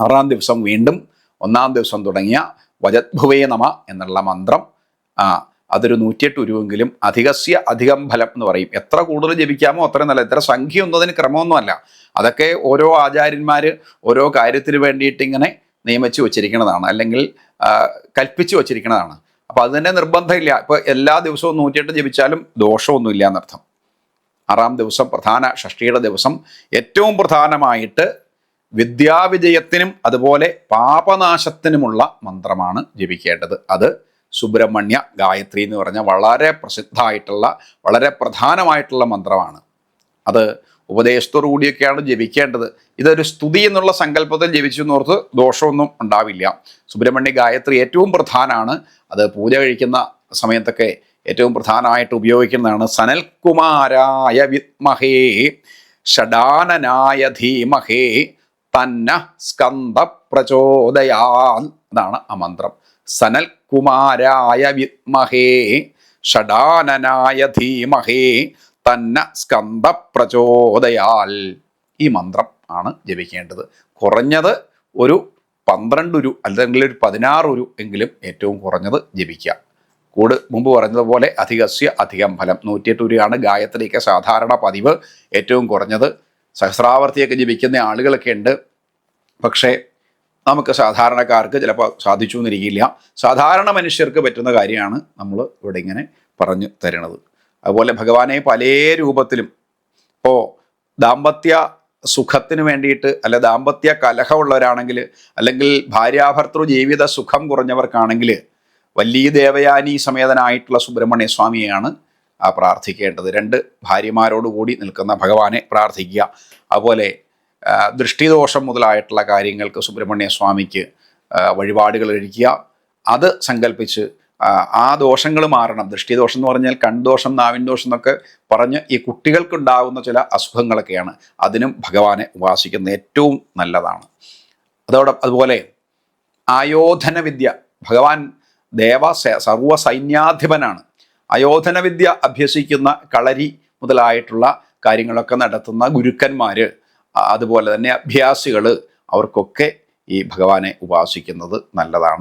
ആറാം ദിവസം വീണ്ടും ഒന്നാം ദിവസം തുടങ്ങിയ വജദ്ഭുവേ നമ എന്നുള്ള മന്ത്രം. അതൊരു നൂറ്റിയെട്ട് ഉരുവെങ്കിലും അധികസ്യ അധികം ഫലം എന്ന് പറയും. എത്ര കൂടുതൽ ജപിക്കാമോ അത്രയും നല്ല എത്ര സംഖ്യ ഒന്നതിന് ക്രമമൊന്നുമല്ല. അതൊക്കെ ഓരോ ആചാര്യന്മാർ ഓരോ കാര്യത്തിന് വേണ്ടിയിട്ട് ഇങ്ങനെ നിയമിച്ചു വച്ചിരിക്കുന്നതാണ്. അല്ലെങ്കിൽ കൽപ്പിച്ചു വച്ചിരിക്കുന്നതാണ്. അപ്പോൾ അത് തന്നെ നിർബന്ധമില്ല. ഇപ്പോൾ എല്ലാ ദിവസവും നൂറ്റിയെട്ട് ജപിച്ചാലും ദോഷമൊന്നുമില്ല എന്നർത്ഥം. ആറാം ദിവസം പ്രധാന ഷഷ്ടിയുടെ ദിവസം ഏറ്റവും പ്രധാനമായിട്ട് വിദ്യാവിജയത്തിനും അതുപോലെ പാപനാശത്തിനുമുള്ള മന്ത്രമാണ് ജപിക്കേണ്ടത്. അത് സുബ്രഹ്മണ്യ ഗായത്രി എന്ന് പറഞ്ഞ വളരെ പ്രസിദ്ധമായിട്ടുള്ള വളരെ പ്രധാനമായിട്ടുള്ള മന്ത്രമാണ്. അത് ഉപദേശത്തോടു കൂടിയൊക്കെയാണ് ജപിക്കേണ്ടത്. ഇതൊരു സ്തുതി എന്നുള്ള സങ്കല്പത്തിൽ ജപിച്ചു എന്നോർത്ത് ദോഷമൊന്നും ഉണ്ടാവില്ല. സുബ്രഹ്മണ്യ ഗായത്രി ഏറ്റവും പ്രധാനമാണ് അത് പൂജ കഴിക്കുന്ന സമയത്തൊക്കെ ഏറ്റവും പ്രധാനമായിട്ട് ഉപയോഗിക്കുന്നതാണ്. സനൽകുമാരായ വിദ്മഹേ ഷഡാനനായ ധീമഹേ തന്ന സ്കന്ദ പ്രചോദയാൽ അതാണ് ആ മന്ത്രം. സനൽ കുമാരായ വിത്മഹേ ഷഡാനനായ ധീമഹേ തന്ന സ്കന്ദ പ്രചോദയാൽ. ഈ മന്ത്രം ആണ് ജപിക്കേണ്ടത്. കുറഞ്ഞത് ഒരു പന്ത്രണ്ട് ഒരു അല്ലെങ്കിൽ ഒരു പതിനാറ് ഒരു എങ്കിലും ഏറ്റവും കുറഞ്ഞത് ജപിക്കുക. കൂട് മുമ്പ് പറഞ്ഞതുപോലെ അധികസ്യ അധികം ഫലം. നൂറ്റിയെട്ട് ഉരുയാണ് ഗായത്രിക്ക് സാധാരണ പതിവ് ഏറ്റവും കുറഞ്ഞത് സഹസ്രാവർത്തിയൊക്കെ ജപിക്കുന്ന ആളുകളൊക്കെ ഉണ്ട്. പക്ഷേ നമുക്ക് സാധാരണക്കാർക്ക് ചിലപ്പോൾ സാധിച്ചു എന്നിരിക്കില്ല. സാധാരണ മനുഷ്യർക്ക് പറ്റുന്ന കാര്യമാണ് നമ്മൾ ഇവിടെ ഇങ്ങനെ പറഞ്ഞു തരുന്നത്. അതുപോലെ ഭഗവാനെ പല രൂപത്തിലും ഇപ്പോൾ ദാമ്പത്യ സുഖത്തിന് വേണ്ടിയിട്ട് അല്ല ദാമ്പത്യ കലഹമുള്ളവരാണെങ്കിൽ അല്ലെങ്കിൽ ഭാര്യാഭർത്തൃ ജീവിത സുഖം കുറഞ്ഞവർക്കാണെങ്കിൽ വല്ലീ ദേവയാനി സമേതനായിട്ടുള്ള സുബ്രഹ്മണ്യ സ്വാമിയെയാണ് ആ പ്രാർത്ഥിക്കേണ്ടത്. രണ്ട് ഭാര്യമാരോടുകൂടി നിൽക്കുന്ന ഭഗവാനെ പ്രാർത്ഥിക്കുക. അതുപോലെ ദൃഷ്ടിദോഷം മുതലായിട്ടുള്ള കാര്യങ്ങൾക്ക് സുബ്രഹ്മണ്യ സ്വാമിക്ക് വഴിപാടുകൾ കഴിക്കുക അത് സങ്കല്പിച്ച് ആ, ദോഷങ്ങൾ മാറണം. ദൃഷ്ടിദോഷം എന്ന് പറഞ്ഞാൽ കൺദോഷം നാവിൻ ദോഷം എന്നൊക്കെ പറഞ്ഞ് ഈ കുട്ടികൾക്കുണ്ടാകുന്ന ചില അസുഖങ്ങളൊക്കെയാണ്. അതിനും ഭഗവാനെ ഉപാസിക്കുന്നത് ഏറ്റവും നല്ലതാണ്. അതോടെ അതുപോലെ ആയോധന വിദ്യ ഭഗവാൻ ദേവ സർവ സൈന്യാധിപനാണ് ആയോധന വിദ്യ അഭ്യസിക്കുന്ന കളരി മുതലായിട്ടുള്ള കാര്യങ്ങളൊക്കെ നടത്തുന്ന ഗുരുക്കന്മാർ അതുപോലെ തന്നെ അഭ്യാസികൾ അവർക്കൊക്കെ ഈ ഭഗവാനെ ഉപാസിക്കുന്നത് നല്ലതാണ്.